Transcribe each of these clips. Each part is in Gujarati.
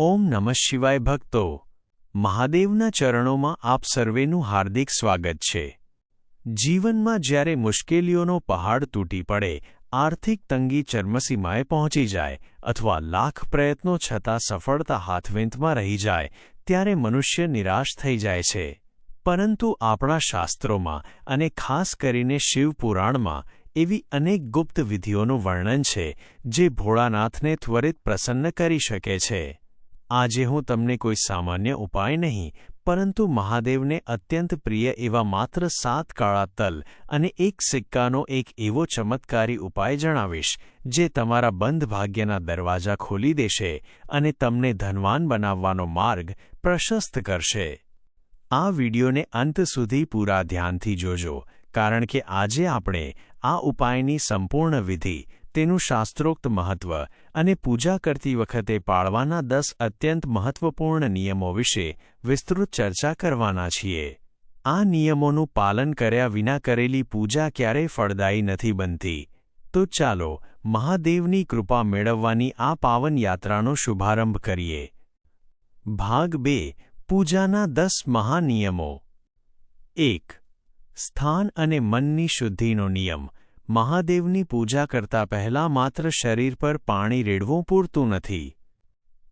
ઓમ નમઃ શિવાય ભક્તો. મહાદેવના ચરણોમાં આપ સર્વેનું હાર્દિક સ્વાગત છે. જીવનમાં જ્યારે મુશ્કેલીઓનો પહાડ તૂટી પડે, આર્થિક તંગી ચર્મસીમાએ પહોંચી જાય અથવા લાખ પ્રયત્નો છતાં સફળતા હાથવેંતમાં રહી જાય, ત્યારે મનુષ્ય નિરાશ થઈ જાય છે. પરંતુ આપણા શાસ્ત્રોમાં અને ખાસ કરીને શિવપુરાણમાં એવી અનેક ગુપ્ત વિધિઓનું વર્ણન છે, જે ભોળાનાથને ત્વરિત પ્રસન્ન કરી શકે છે. આજે હું તમને કોઈ સામાન્ય ઉપાય નહીં, પરંતુ મહાદેવને અત્યંત પ્રિય એવા માત્ર સાત કાળા તલ અને એક સિક્કાનો એક એવો ચમત્કારી ઉપાય જણાવીશ, જે તમારા બંધ ભાગ્યના દરવાજા ખોલી દેશે અને તમને ધનવાન બનાવવાનો માર્ગ પ્રશસ્ત કરશે. આ વિડિયોને અંત સુધી પૂરા ધ્યાનથી જોજો, કારણ કે આજે આપણે આ ઉપાયની સંપૂર્ણ વિધિ તેનું શાસ્ત્રોક્ત મહત્વ અને પૂજા કરતી વખતે પાળવાના દસ અત્યંત મહત્વપૂર્ણ નિયમો વિશે વિસ્તૃત ચર્ચા કરવાના છીએ. આ નિયમોનું પાલન કર્યા વિના કરેલી પૂજા ક્યારેય ફળદાયી નથી બનતી. તો ચાલો, મહાદેવની કૃપા મેળવવાની આ પાવન યાત્રાનો શુભારંભ કરીએ. ભાગ બે, પૂજાના દસ મહાનિયમો. એક, સ્થાન અને મનની શુદ્ધિનો નિયમ. મહાદેવની પૂજા કરતા પહેલા માત્ર શરીર પર પાણી રેડવું પૂરતું નથી.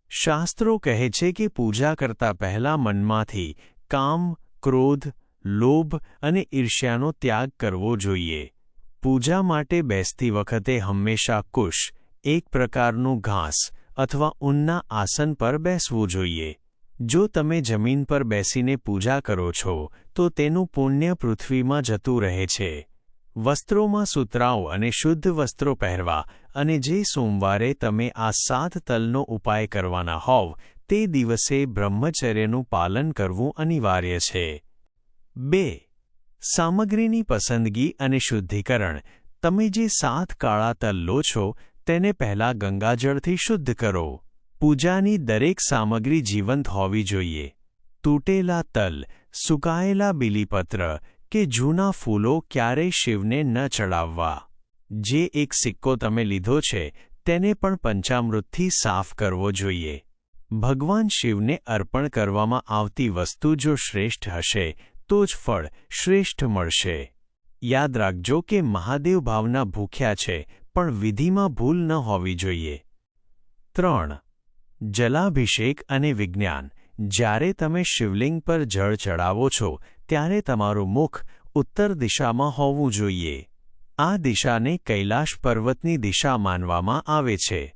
શાસ્ત્રો કહે છે કે પૂજા કરતા પહેલા મનમાંથી કામ, ક્રોધ, લોભ અને ઈર્ષ્યાનો ત્યાગ કરવો જોઈએ. પૂજા માટે બેસતી વખતે હંમેશા કુશ, એક પ્રકારનું ઘાસ અથવા ઊનના આસન પર બેસવું જોઈએ. જો તમે જમીન પર બેસીને પૂજા કરો છો, તો તેનું પુણ્ય પૃથ્વીમાં જતું રહે છે. વસ્ત્રોમાં સુતરાઉ અને શુદ્ધ વસ્ત્રો પહેરવા અને જે સોમવારે તમે આ સાત તલનો ઉપાય કરવાના હોવ, તે દિવસે બ્રહ્મચર્યનું પાલન કરવું અનિવાર્ય છે. બે. સામગ્રીની પસંદગી અને શુદ્ધિકરણ. તમે જે સાત કાળા તલ લો છો, તેને પહેલાં ગંગાજળથી શુદ્ધ કરો. પૂજાની દરેક સામગ્રી જીવંત હોવી જોઈએ. તૂટેલા તલ, સુકાયેલા બીલીપત્ર કે જૂના ફૂલો ક્યારેય શિવને ન ચડાવવા. જે એક સિક્કો તમે લીધો છે, તેને પણ પંચામૃતથી સાફ કરવો જોઈએ. ભગવાન શિવને અર્પણ કરવામાં આવતી વસ્તુ જો શ્રેષ્ઠ હશે, તો જ ફળ શ્રેષ્ઠ મળશે. યાદ રાખજો કે મહાદેવ ભાવના ભૂખ્યા છે, પણ વિધિમાં ભૂલ ન હોવી જોઈએ. ત્રણ. જલાભિષેક અને વિજ્ઞાન. જ્યારે તમે શિવલિંગ પર જળ ચડાવો છો ત્યારે તમારું મુખ ઉત્તર દિશામાં હોવું જોઈએ. આ દિશાને કૈલાશ પર્વતની દિશા માનવામાં આવે છે.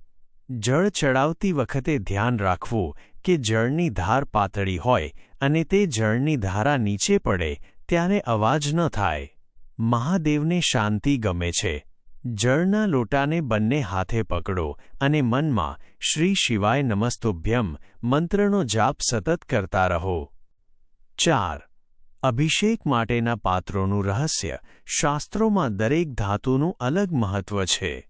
જળ ચડાવતી વખતે ધ્યાન રાખવું કે જળની ધાર પાતળી હોય અને તે જળની ધારા નીચે પડે ત્યારે અવાજ ન થાય. મહાદેવને શાંતિ ગમે છે. જળના લોટાને બંને હાથે પકડો અને મનમાં શ્રી શિવાય નમસ્તુભ્યમ મંત્રનો જાપ સતત કરતા રહો. ચાર અભિષેક માટેના પાત્રોનું રહસ્ય શાસ્ત્રોમાં દરેક ધાતુનું અલગ મહત્વ છે.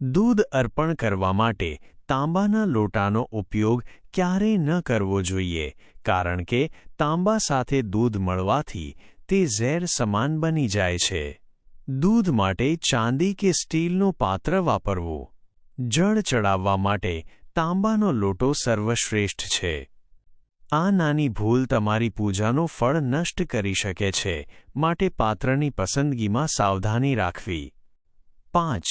દૂધ અર્પણ કરવા માટે તાંબાના લોટાનો ઉપયોગ ક્યારેય ન કરવો જોઈએ, કારણ કે તાંબા સાથે દૂધ મળવાથી તે ઝેર સમાન બની જાય છે. દૂધ માટે ચાંદી કે સ્ટીલનું પાત્ર વાપરવું. જળ ચડાવવા માટે તાંબાનો લોટો સર્વશ્રેષ્ઠ છે. આ નાની ભૂલ તમારી પૂજાનું ફળ નષ્ટ કરી શકે છે, માટે પાત્રની પસંદગીમાં સાવધાની રાખવી. પાંચ.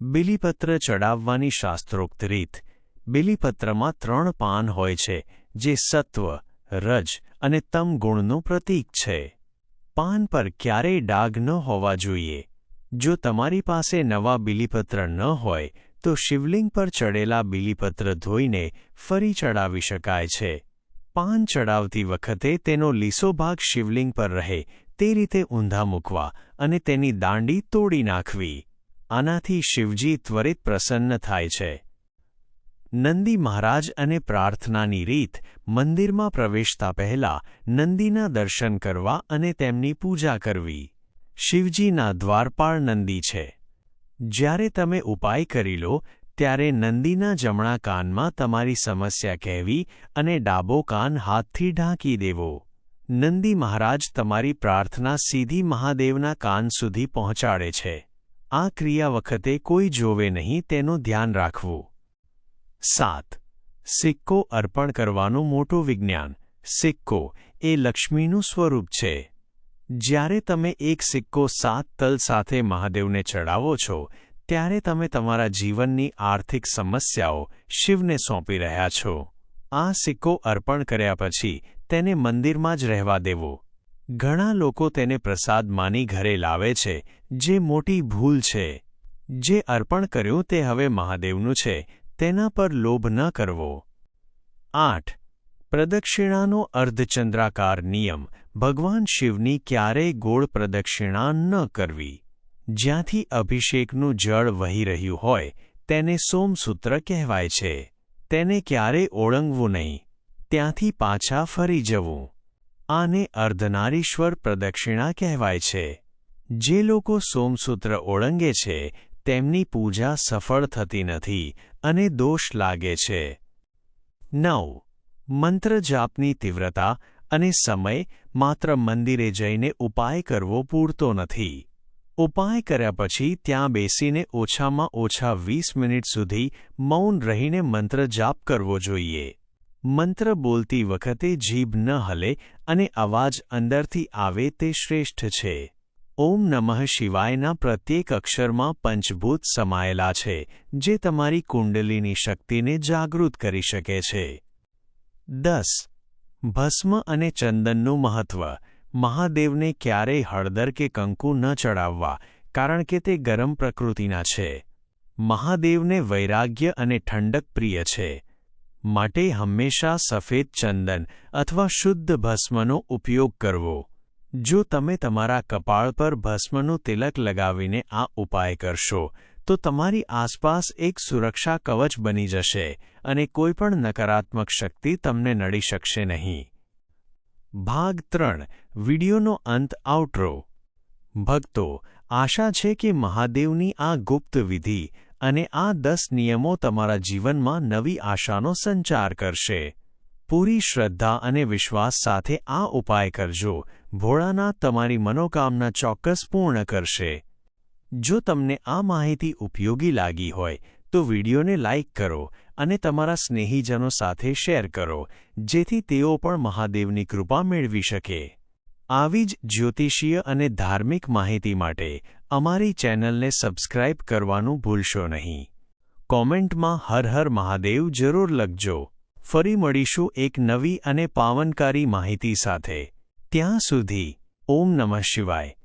બિલીપત્ર ચડાવવાની શાસ્ત્રોક્ત રીત. બિલીપત્રમાં ત્રણ પાન હોય છે, જે સત્વ, રજ અને તમ ગુણનું પ્રતીક છે. પાન પર ક્યારેય ડાઘ ન હોવા જોઈએ. જો તમારી પાસે નવા બિલીપત્ર ન હોય, તો શિવલિંગ પર ચડેલા બિલીપત્ર ધોઈને ફરી ચડાવી શકાય છે. પાન ચડાવતી વખતે તેનો લીસો ભાગ શિવલિંગ પર રહે, તે રીતે ઊંધા મૂકવા અને તેની દાંડી તોડી નાખવી. આનાથી શિવજી ત્વરિત પ્રસન્ન થાય છે. નંદી મહારાજ અને પ્રાર્થનાની રીત, મંદિરમાં પ્રવેશતા પહેલા નંદીના દર્શન કરવા અને તેમની પૂજા કરવી. શિવજીના દ્વારપાળ નંદી છે. જ્યારે તમે ઉપાય કરી લો ત્યારે નંદીના જમણા કાનમાં તમારી સમસ્યા કહેવી અને ડાબો કાન હાથથી ઢાંકી દેવો. નંદી મહારાજ તમારી પ્રાર્થના સીધી મહાદેવના કાન સુધી પહોંચાડે છે. આ ક્રિયા વખતે કોઈ જોવે નહીં તેનું ધ્યાન રાખવું. સાત. સિક્કો અર્પણ કરવાનું મોટું વિજ્ઞાન. સિક્કો એ લક્ષ્મીનું સ્વરૂપ છે. જ્યારે તમે એક સિક્કો સાત તલ સાથે મહાદેવને ચડાવો છો ત્યારે તમે તમારા જીવનની આર્થિક સમસ્યાઓ શિવને સોંપી રહ્યા છો. આ સિક્કો અર્પણ કર્યા પછી તેને મંદિરમાં જ રહેવા દેવો. ઘણા લોકો તેને પ્રસાદ માની ઘરે લાવે છે, જે મોટી ભૂલ છે. જે અર્પણ કર્યું તે હવે મહાદેવનું છે, તેના પર લોભ ન કરવો. આઠ. પ્રદક્ષિણાનો અર્ધચંદ્રાકાર નિયમ. ભગવાન શિવની ક્યારેય ગોળ પ્રદક્ષિણા ન કરવી. જ્યાંથી અભિષેકનું જળ વહી રહ્યું હોય, તેને સોમસૂત્ર કહેવાય છે. તેને ક્યારેય ઓળંગવું નહીં. ત્યાંથી પાછા ફરી જવું. આને અર્ધનારીશ્વર પ્રદક્ષિણા કહેવાય છે. જે લોકો સોમસૂત્ર ઓળંગે છે, તેમની પૂજા સફળ થતી નથી અને દોષ લાગે છે. નવ. મંત્ર જાપની તીવ્રતા અને સમય માત્ર મંદિરે જઈને ઉપાય કરવો પૂરતો નથી. ઉપાય કર્યા પછી ત્યાં બેસીને ઓછામાં ઓછા વીસ મિનિટ સુધી મૌન રહીને મંત્ર જાપ કરવો જોઈએ. મંત્ર બોલતી વખતે જીભ ન હલે અને અવાજ અંદરથી આવે તે શ્રેષ્ઠ છે. ઓમ નમઃ શિવાયના પ્રત્યેક અક્ષરમાં પંચભૂત સમાયેલા છે, જે તમારી કુંડલીની શક્તિને જાગૃત કરી શકે છે. દસ. ભસ્મ અને ચંદનનું મહત્વ. મહાદેવને ક્યારેય હળદર કે કંકુ ન ચડાવવા, કારણ કે તે ગરમ પ્રકૃતિના છે. મહાદેવને વૈરાગ્ય અને ઠંડક પ્રિય છે. માટે હંમેશા સફેદ ચંદન અથવા શુદ્ધ ભસ્મનો ઉપયોગ કરવો. જો તમે તમારા કપાળ પર ભસ્મનું તિલક લગાવીને આ ઉપાય કરશો, તો તમારી આસપાસ એક સુરક્ષા કવચ બની જશે અને કોઈપણ નકારાત્મક શક્તિ તમને નડી શકશે નહીં. ભાગ ત્રણ, વિડિયોનો અંત આઉટરો ભક્તો, આશા છે કે મહાદેવની આ ગુપ્ત વિધિ અને આ દસ નિયમો તમારા જીવનમાં નવી આશાનો સંચાર કરશે. પૂરી શ્રદ્ધા અને વિશ્વાસ સાથે આ ઉપાય કરજો. ભોળાનાથ તમારી મનોકામના ચોક્કસ પૂર્ણ કરશે. જો તમને આ માહિતી ઉપયોગી લાગી હોય તો વિડીયોને લાઇક કરો અને તમારા સ્નેહીજનો સાથે શેર કરો, જેથી તેઓ પણ મહાદેવની કૃપા મેળવી શકે. આવી જ જ્યોતિષીય અને ધાર્મિક માહિતી માટે અમારી ચેનલને સબસ્ક્રાઇબ કરવાનું ભૂલશો નહીં. કોમેન્ટમાં હર હર મહાદેવ જરૂર લખજો. ફરી મળીશું એક નવી અને પાવનકારી માહિતી સાથે. ત્યાં સુધી, ઓમ નમઃ શિવાય.